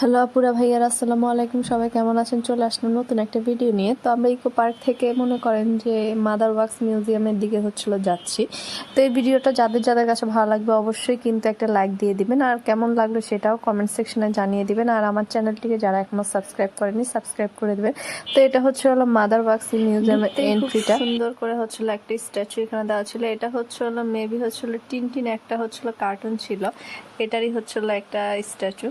Hello আপুরা ভাইয়ার আসসালামু আলাইকুম। সবাই কেমন আছেন? চলে আসলাম নতুন একটা ভিডিও নিয়ে। তো আমরা ইকো পার্ক থেকে মনে করেন যে মাদার ওয়ার্কস মিউজিয়ামের দিকে হচ্ছিল যাচ্ছি। তো এই ভিডিওটা যাদের যাদের কাছে ভালো লাগবে অবশ্যই কিন্তু একটা লাইক দিয়ে দিবেন। আর কেমন লাগল সেটাও কমেন্ট সেকশনে জানিয়ে দিবেন। আর আমার চ্যানেলটিকে যারা এখনও সাবস্ক্রাইব করেনি সাবস্ক্রাইব করে দেবেন। তো এটা হচ্ছে হলো মাদার ওয়ার্কস মিউজিয়ামের এন্ট্রিটা সুন্দর করে হচ্ছিল একটা স্ট্যাচু এখানে দেওয়া ছিল। এটা হচ্ছে হলো মেবি হচ্ছিল টিন টিন একটা হচ্ছিল কার্টুন ছিল। এটারই হচ্ছিল একটা স্ট্যাচু।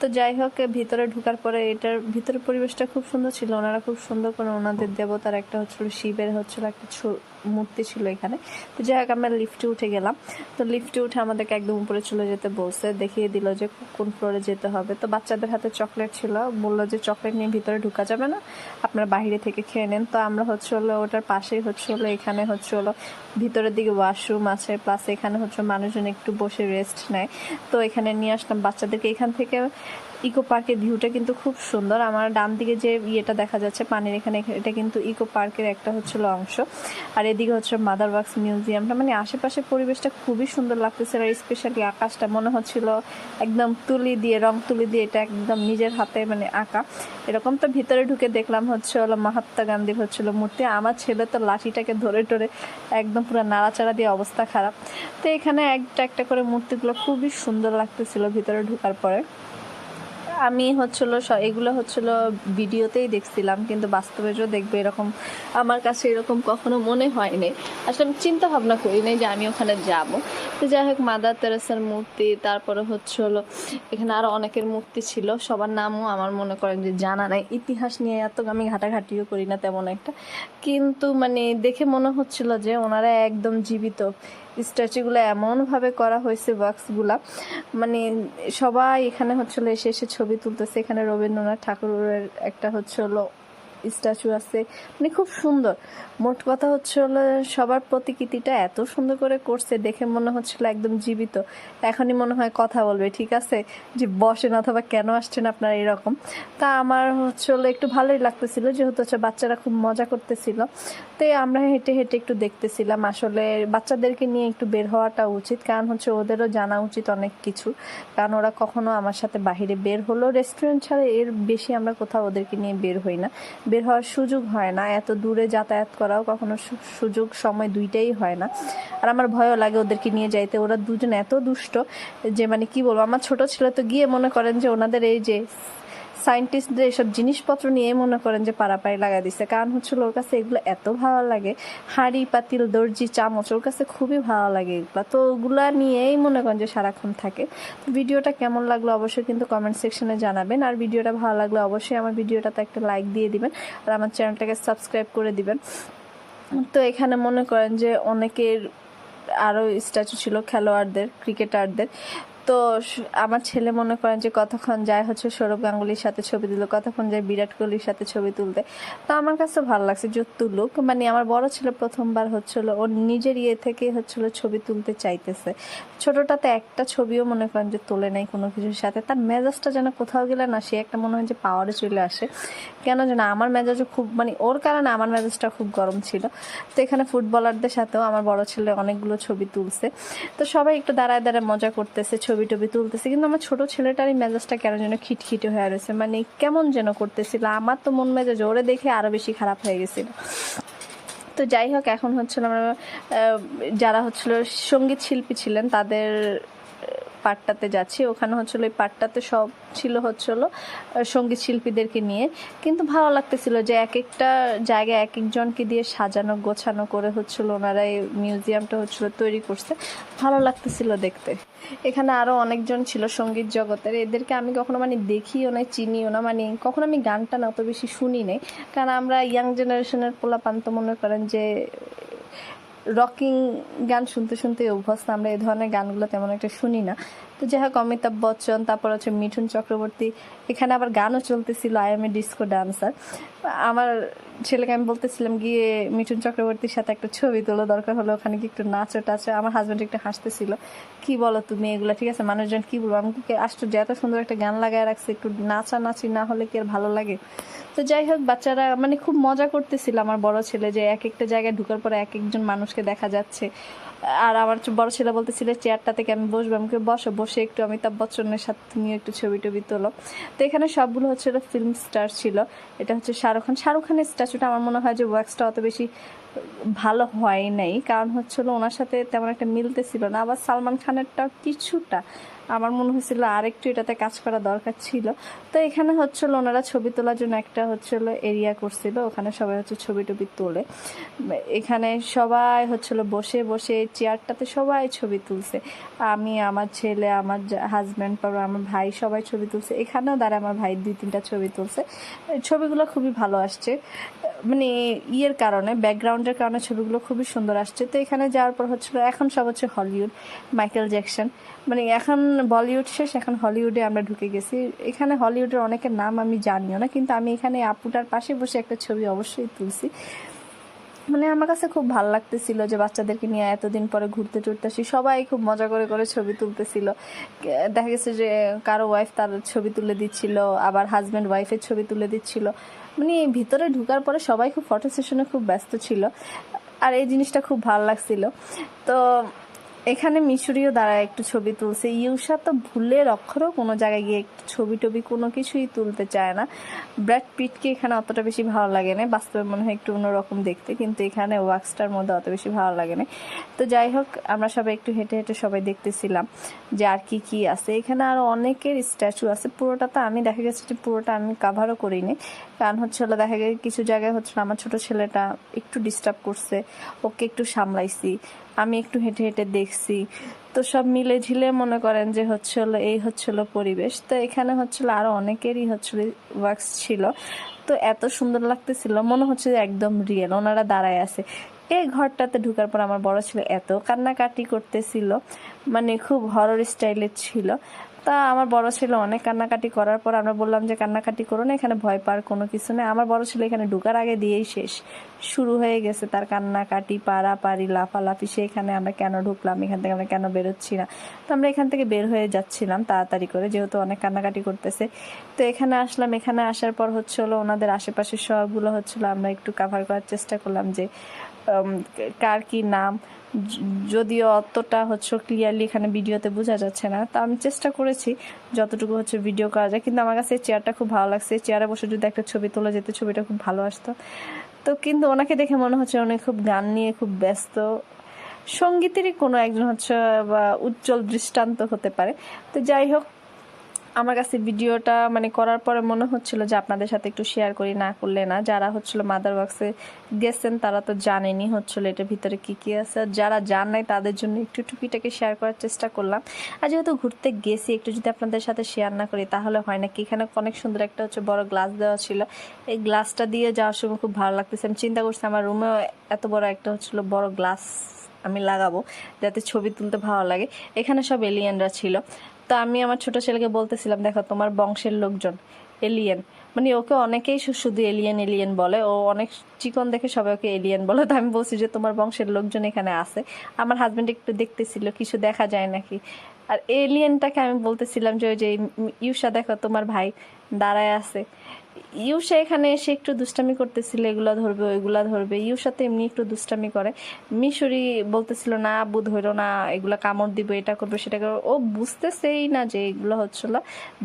তো যাই হোক ভিতরে ঢোকার পরে এটার ভিতরে পরিবেশটা খুব সুন্দর ছিল। ওনারা খুব সুন্দর করে ওনাদের দেবতার একটা হচ্ছিল শিবের হচ্ছিল একটা মূর্তি ছিল এখানে। তো যাই হোক, আমরা লিফটে উঠে গেলাম। তো লিফটে উঠে আমাদেরকে একদম উপরে চলে যেতে বলছে, দেখিয়ে দিল যে কোন ফ্লোরে যেতে হবে। তো বাচ্চাদের হাতে চকলেট ছিল, বলল যে চকলেট নিয়ে ভিতরে ঢুকা যাবে না, আপনারা বাইরে থেকে খেয়ে নেন। তো আমরা হচ্ছে হলো ওটার পাশেই হচ্ছে হলো এখানে হচ্ছে হলো ভিতরের দিকে ওয়াশরুম আছে প্লাস এখানে হচ্ছে মানুষজন একটু বসে রেস্ট নেয়। তো এখানে নিয়ে আসলাম বাচ্চাদেরকে। এখান থেকে ইকো পার্কের ভিউটা কিন্তু খুব সুন্দর। আমার ডান দিকে যে ইয়েটা দেখা যাচ্ছে, পানির এখানে এটা কিন্তু ইকো পার্কের একটা হচ্ছিল অংশ। আর এদিকে হচ্ছে মাদার ওয়ার্কস মিউজিয়ামটা। মানে আশেপাশে পরিবেশটা খুবই সুন্দর লাগতেছিল আর স্পেশালি আকাশটা মনে হচ্ছিল একদম তুলি দিয়ে, রং তুলি দিয়ে এটা একদম নিজের হাতে মানে আঁকা। এরকম তো ভিতরে ঢুকে দেখলাম হচ্ছে হলো মহাত্মা গান্ধীর হচ্ছিল মূর্তি। আমার ছেলে তো লাঠিটাকে ধরে টরে একদম পুরো নাড়াচাড়া দিয়ে অবস্থা খারাপ। তো এখানে একটা একটা করে মূর্তিগুলো খুবই সুন্দর লাগতেছিল ভিতরে ঢোকার পরে। আমি হচ্ছিল এগুলো হচ্ছিল ভিডিওতেই দেখছিলাম, কিন্তু বাস্তবে যে দেখবে এরকম আমার কাছে এরকম কখনো মনে হয়নি। আসলে আমি চিন্তা ভাবনা করি নাই যে আমি ওখানে যাব। তো যাই হোক, মাদার তেরেসার মূর্তি, তারপরে হচ্ছে হলো এখানে আরও অনেকের মূর্তি ছিল, সবার নামও আমার মনে করেন যে জানা নাই। ইতিহাস নিয়ে এত আমি ঘাটাঘাটিও করি না তেমন একটা। কিন্তু মানে দেখে মনে হচ্ছিল যে ওনারা একদম জীবিত। স্ট্যাচুগুলো এমনভাবে করা হয়েছে ওয়ার্কসগুলা মানে সবাই এখানে হচ্ছিল এসে এসে ছবি তুলতেছে। এখানে রবীন্দ্রনাথ ঠাকুরের একটা হচ্ছে হলো স্ট্যাচু আছে। মানে খুব সুন্দর। মোট কথা হচ্ছে হলো, সবার প্রতিকৃতিটা এত সুন্দর করে করছে, দেখে মনে হচ্ছিল একদম জীবিত। এখনই মনে হয় কথা বলবে, ঠিক আছে? যে বসেন অথবা কেন আসছেন আপনারা এরকম? তা আমার হচ্ছে হলো একটু ভালোই লাগতেছিল, যেহেতু হচ্ছে বাচ্চারা খুব মজা করতেছিল। তো আমরা হেঁটে হেঁটে একটু দেখতেছিলাম, আসলে বাচ্চাদেরকে নিয়ে একটু বের হওয়াটা উচিত। কারণ হচ্ছে ওদেরও জানা উচিত অনেক কিছু। কারণ ওরা কখনো আমার সাথে বাইরে বের হলো। রেস্টুরেন্ট ছাড়া এর বেশি আমরা কোথাও ওদেরকে নিয়ে বের হই না। বের হওয়ার সুযোগ হয় না। এত দূরে যাতায়াত করাও কখনো সুযোগ, সময় দুইটাই হয় না। আর আমার ভয়ও লাগে ওদেরকে নিয়ে যাইতে। ওরা দুজন এত দুষ্ট যে মানে কি বলব? আমার ছোট ছেলে তো গিয়ে মনে করেন যে ওনাদের এই যে সায়েন্টিস্টদের এসব জিনিসপত্র নিয়ে মনে করেন যে পাড়াপাড়ি লাগা দিচ্ছে কারণ হচ্ছে ওর কাছে এগুলো এত ভালো লাগে। হাঁড়ি, পাতিল, দর্জি, চামচ, ওর কাছে খুবই ভালো লাগে এগুলো। তো ওগুলা নিয়েই মনে করেন যে সারাক্ষণ থাকে। ভিডিওটা কেমন লাগল অবশ্যই কিন্তু কমেন্ট সেকশনে জানাবেন। আর ভিডিওটা ভালো লাগলে অবশ্যই আমার ভিডিওটাতে একটা লাইক দিয়ে দিবেন। আর আমার চ্যানেলটাকে সাবস্ক্রাইব করে দিবেন। তো এখানে মনে করেন যে অনেকের আরও স্ট্যাচু ছিল খেলোয়াড়দের ক্রিকেটারদের তো আমার ছেলে মনে করেন যে কতক্ষণ যায় হচ্ছে সৌরভ গাঙ্গুলির সাথে ছবি তুলো কতক্ষণ যায় বিরাট কোহলির সাথে ছবি তুলতে। তো আমার কাছে ভালো লাগছে যে তুলুক মানে আমার বড় ছেলে প্রথমবার হচ্ছিল ও নিজের ইয়ে থেকে হচ্ছিল ছবি তুলতে চাইতেছে। ছোটটাতে একটা ছবিও মনে করেন যে তোলে নাই কোনো কিছুর সাথে। তার মেজাজটা যেন কোথাও গেলে না, সে একটা মনে হয় যে পাওয়ারে চলে আসে। কেন যেন আমার মেজাজও খুব মানে ওর কারণে আমার মেজাজটা খুব গরম ছিল। তো এখানে ফুটবলারদের সাথেও আমার বড় ছেলে অনেকগুলো ছবি তুলছে। তো সবাই একটু দাঁড়ায় দাঁড়ায় মজা করতেছে ছবি টবি তুলতেছে, কিন্তু আমার ছোট ছেলেটার এই মেজাজটা কেন যেন খিটখিটে হয়ে রয়েছে? মানে কেমন যেন করতেছিল। আমার তো মন মেজাজ ওরে দেখে আরও বেশি খারাপ হয়ে গেছিল। তো যাই হোক, এখন হচ্ছিল আমরা যারা হচ্ছিল সংগীত শিল্পী ছিলেন, তাদের পাটটাতে যাচ্ছি। ওখানে হচ্ছিল ওই পাটটাতে সব ছিল হচ্ছিল সংগীত শিল্পীদেরকে নিয়ে। কিন্তু ভালো লাগতেছিল যে এক একটা জায়গায় এক একজনকে দিয়ে সাজানো, গোছানো করে হচ্ছিল ওনারা এই মিউজিয়ামটা হচ্ছিল তৈরি করছে। ভালো লাগতেছিল দেখতে। এখানে আরও অনেকজন ছিল সংগীত জগতের। এদেরকে আমি কখনো মানে দেখিও না চিনিও না। মানে কখনো আমি গানটা না অত বেশি শুনি নাই। কারণ আমরা ইয়াং জেনারেশনের পোলাপান তো মনে করেন যে রকিং গান শুনতে শুনতে অভ্যস্ত। আমরা এই ধরনের গানগুলো তেমন একটা শুনি না। তো যাই হোক অমিতাভ বচ্চন, তারপর হচ্ছে মিঠুন চক্রবর্তী। এখানে আবার গানও চলতেছিল I am a disco dancer আমার ছেলেকে আমি বলতেছিলাম, গিয়ে মিঠুন চক্রবর্তীর সাথে একটা ছবি তোলো, দরকার হলো ওখানে কি একটু নাচো টাচো। আমার হাজব্যান্ড একটু হাসতেছিল, কি বলো তুমি এগুলো, ঠিক আছে? মানুষজন কি বলব? আমি কি আশ্চর্য, এত সুন্দর একটা গান লাগায় রাখছে, একটু নাচা নাচি না হলে কি আর ভালো লাগে? তো যাই হোক বাচ্চারা মানে খুব মজা করতেছিল আমার বড় ছেলে যে এক একটা জায়গায় ঢুকার পরে এক একজন মানুষকে দেখা যাচ্ছে। আর আমার বড় ছেলে বলতেছিল চেয়ারটা থেকে আমি বসবো। আমাকে বসো, বসে একটু। অমিতাভ বচ্চনের সাথে নিয়ে একটু ছবি টবি তোলো। তো এখানে সবগুলো হচ্ছে ফিল্ম স্টার ছিল। এটা হচ্ছে শাহরুখ খান। শাহরুখ খানের স্ট্যাচুটা আমার মনে হয় যে ওয়াক্সটা অত বেশি ভালো হয় নাই। কারণ হচ্ছিল ওনার সাথে তেমন একটা মিলতেছিল না। আবার সালমান খানেরটা কিছুটা আমার মনে হয়েছিল আরেকটু এটাতে কাজ করা দরকার ছিল। তো এখানে হচ্ছিল ওনারা ছবি তোলার জন্য একটা হচ্ছিল এরিয়া করছিল, ওখানে সবাই হচ্ছে ছবি টবি তোলে। এখানে সবাই হচ্ছিল বসে বসে চেয়ারটাতে সবাই ছবি তুলছে। আমি, আমার ছেলে, আমার হাজব্যান্ড তারপর আমার ভাই সবাই ছবি তুলছে। এখানেও দাঁড়া আমার ভাই দুই, তিনটা ছবি তুলছে। ছবিগুলো খুবই ভালো আসছে। মানে ইয়ের কারণে ব্যাকগ্রাউন্ডের কারণে ছবিগুলো খুবই সুন্দর আসছে। তো এখানে যাওয়ার পর হচ্ছিল, এখন সব হচ্ছে হলিউড মাইকেল জ্যাকসন মানে এখন বলিউড শেষ, এখন হলিউডে আমরা ঢুকে গেছি। এখানে হলিউডের অনেকের নাম আমি জানিও না, কিন্তু আমি এখানে আপুটার পাশে বসে একটা ছবি অবশ্যই তুলছি। মানে আমার কাছে খুব ভালো লাগতেছিল যে বাচ্চাদেরকে নিয়ে এতদিন পরে ঘুরতে টুরতে আসি। সবাই খুব মজা করে করে ছবি তুলতেছিল। দেখা গেছে যে কারও ওয়াইফ তার ছবি তুলে দিচ্ছিল, আবার হাজব্যান্ড ওয়াইফের ছবি তুলে দিচ্ছিল। মানে ভিতরে ঢুকার পরে সবাই খুব ফটো সেশনে খুব ব্যস্ত ছিল। আর এই জিনিসটা খুব ভালো লাগছিল। তো এখানে মিশরীয় দ্বারা একটু ছবি তুলছে। ইউসা তো ভুলের অক্ষরও কোনো জায়গায় গিয়ে ছবি টবি কোনো কিছুই তুলতে চায় না। ব্র্যাড পিটকে এখানে অতটা বেশি ভালো লাগে না। বাস্তবে মনে হয় একটু অন্যরকম দেখতে, কিন্তু এখানে ওয়াক্সটার মধ্যে অত বেশি ভালো লাগে না। তো যাই হোক, আমরা সবাই একটু হেঁটে হেঁটে সবাই দেখতেছিলাম যে আর কি কি আছে। এখানে আরও অনেকের স্ট্যাচু আছে। পুরোটা তো আমি দেখা গেছে যে পুরোটা আমি কাভারও করিনি। কারণ হচ্ছে হলো দেখা গেছে কিছু জায়গায় হচ্ছে আমার ছোট ছেলেটা একটু ডিস্টার্ব করছে, ওকে একটু সামলাইছি। আমি একটু হেঁটে হেঁটে দেখছি। তো সব মিলে ঝিলে মনে করেন যে হচ্ছিল, এই হচ্ছিল পরিবেশ। তো এখানে হচ্ছিল আরও অনেকেরই হচ্ছিল ওয়ার্কস ছিল। তো এত সুন্দর লাগতেছিল, মনে হচ্ছে যে একদম রিয়েল ওনারা দাঁড়ায় আছে। এই ঘরটাতে ঢুকার পর আমার বড় ছেলে এত কান্নাকাটি করতেছিল মানে খুব হরর স্টাইলের ছিল। তা আমার বড় ছেলে অনেক কান্নাকাটি করার পর আমরা বললাম যে, কান্নাকাটি করো না, এখানে ভয় পাওয়ার কোনো কিছু নেই। আমার বড় ছেলে এখানে ঢুকার আগে দিয়েই শেষ। শুরু হয়ে গেছে তার কান্নাকাটি পাড়াপাড়ি লাফালাফি সেখানে আমরা কেন ঢুকলাম, এখান থেকে আমরা কেন বেরোচ্ছি না? তো আমরা এখান থেকে বের হয়ে যাচ্ছিলাম তাড়াতাড়ি করে, যেহেতু অনেক কান্নাকাটি করতেছে। তো এখানে আসলাম, এখানে আসার পর হচ্ছে হলো ওনাদের আশেপাশের সবগুলো হচ্ছিল আমরা একটু কাভার করার চেষ্টা করলাম যে কার কি নাম যদিও অতটা হচ্ছে ক্লিয়ারলি এখানে ভিডিওতে বোঝা যাচ্ছে না। তা আমি চেষ্টা করেছি যতটুকু হচ্ছে ভিডিও করা যায়, কিন্তু আমার কাছে চেয়ারটা খুব ভালো লাগছে। চেয়ারে বসে যদি একটা ছবি তোলা যেত, ছবিটা খুব ভালো আসতো। তো কিন্তু ওনাকে দেখে মনে হচ্ছে উনি খুব গান নিয়ে খুব ব্যস্ত। সঙ্গীতেরই কোনো একজন হচ্ছে উজ্জ্বল দৃষ্টান্ত হতে পারে। তো যাই হোক আমার কাছে ভিডিওটা মানে করার পরে মনে হচ্ছিল যে আপনাদের সাথে একটু শেয়ার করি, না করলে না। যারা হচ্ছিল মাদার বক্সে গেছেন, তারা তো জানেনি হচ্ছিল এটার ভিতরে কি কি আছে। যারা জান নাই, তাদের জন্য একটু টুকিটাকে শেয়ার করার চেষ্টা করলাম। আর যেহেতু ঘুরতে গেছি, একটু যদি আপনাদের সাথে শেয়ার না করি, তাহলে হয় না কি? এখানে অনেক সুন্দর একটা হচ্ছে বড় গ্লাস দেওয়া ছিল। এই গ্লাসটা দিয়ে যাওয়ার সময় খুব ভালো লাগতেছে। আমি চিন্তা করছি, আমার রুমেও এত বড় একটা হচ্ছিল বড় গ্লাস আমি লাগাবো, যাতে ছবি তুলতে ভালো লাগে। এখানে সব এলিয়েনরা ছিল। তো আমি আমার ছোট ছেলেকে বলতেছিলাম, দেখো, তোমার বংশের লোকজন এলিয়েন মানে ওকে অনেকেই শুধু এলিয়েন এলিয়েন বলে। ও অনেক চিকন দেখে সবাই ওকে এলিয়েন বলে। তো আমি বলছি যে, তোমার বংশের লোকজন এখানে আছে। আমার হাজব্যান্ড একটু দেখতেছিল, কিছু দেখা যায় নাকি? আর এলিয়েনটাকে আমি বলতেছিলাম যে, ওই যে ইউসা দেখো, তোমার ভাই দাঁড়ায় আছে। ইউসা এখানে এসে একটু দুষ্টামি করতেছিল, এগুলা ধরবে, ওইগুলা ধরবে। ইউসা তো এমনি একটু দুষ্টামি করে। মিশরি বলতেছিল, না আব্বু, ধরো না, এগুলা কামড় দিব, এটা করবে, সেটা করবে। ও বুঝতেছেই না যে এগুলো হচ্ছিল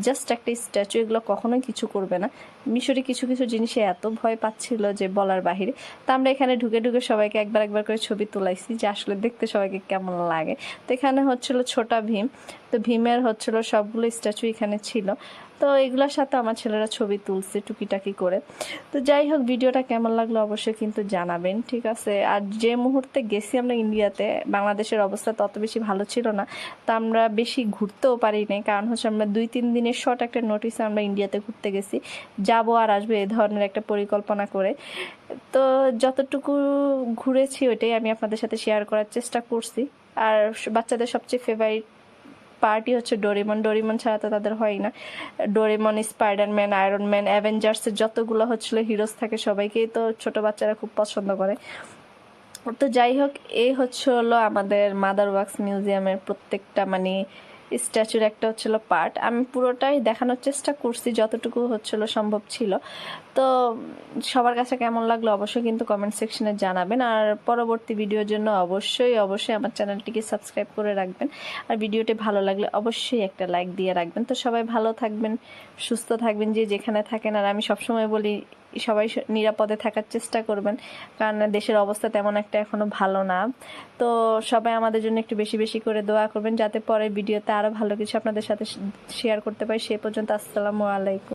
জাস্ট একটা স্ট্যাচু এগুলো কখনোই কিছু করবে না। মিশরি কিছু কিছু জিনিসে এত ভয় পাচ্ছিল যে বলার বাহিরে। তো আমরা এখানে ঢুকে ঢুকে সবাইকে একবার একবার করে ছবি তোলাইছি যে আসলে দেখতে সবাইকে কেমন লাগে। তো এখানে হচ্ছিল ছোটা ভীম। তো ভীমের হচ্ছিল সবগুলো স্ট্যাচু এখানে ছিল। তো এগুলোর সাথে আমার ছেলেরা ছবি তুলছে টুকিটাকি করে। তো যাই হোক, ভিডিওটা কেমন লাগল অবশ্যই কিন্তু জানাবেন, ঠিক আছে? আর যে মুহূর্তে গেছি আমরা ইন্ডিয়াতে, বাংলাদেশের অবস্থা তত বেশি ভালো ছিল না, তা আমরা বেশি ঘুরতেও পারি নাই কারণ হচ্ছে আমরা দুই, তিন দিনের শর্ট একটা নোটিসে আমরা ইন্ডিয়াতে ঘুরতে গেছি। যাব আর আসবে এই ধরনের একটা পরিকল্পনা করে। তো যতটুকু ঘুরেছি ওইটাই আমি আপনাদের সাথে শেয়ার করার চেষ্টা করছি। আর বাচ্চাদের সবচেয়ে ফেভারিট পার্টি হচ্ছে ডোরেমন ডোরেমন ছাড়া তো তাদের হয় না। ডোরেমন স্পাইডারম্যান আয়রন ম্যান অ্যাভেঞ্জার্সের যতগুলো হচ্ছিল হিরোজ থাকে সবাইকেই তো ছোট বাচ্চারা খুব পছন্দ করে। তো যাই হোক এই হচ্ছে হলো আমাদের মাদার ওয়াক্স মিউজিয়ামের প্রত্যেকটা মানে স্ট্যাচুর একটা হচ্ছিল পার্ট। আমি পুরোটাই দেখানোর চেষ্টা করছি, যতটুকু হচ্ছিল সম্ভব ছিল। তো সবার কাছে কেমন লাগল অবশ্যই কিন্তু কমেন্ট সেকশনে জানাবেন। আর পরবর্তী ভিডিওর জন্য অবশ্যই অবশ্যই আমার চ্যানেলটিকে সাবস্ক্রাইব করে রাখবেন। আর ভিডিওটি ভালো লাগলে অবশ্যই একটা লাইক দিয়ে রাখবেন। তো সবাই ভালো থাকবেন, সুস্থ থাকবেন, যে যেখানে থাকেন। আর আমি সবসময় বলি সবাই নিরাপদে থাকার চেষ্টা করবেন। কারণ দেশের অবস্থা তেমন একটা এখনও ভালো না। তো সবাই আমাদের জন্য একটু বেশি বেশি করে দোয়া করবেন, যাতে পরে ভিডিওতে আরও ভালো কিছু আপনাদের সাথে শেয়ার করতে পারি। সে পর্যন্ত আসসালামু আলাইকুম।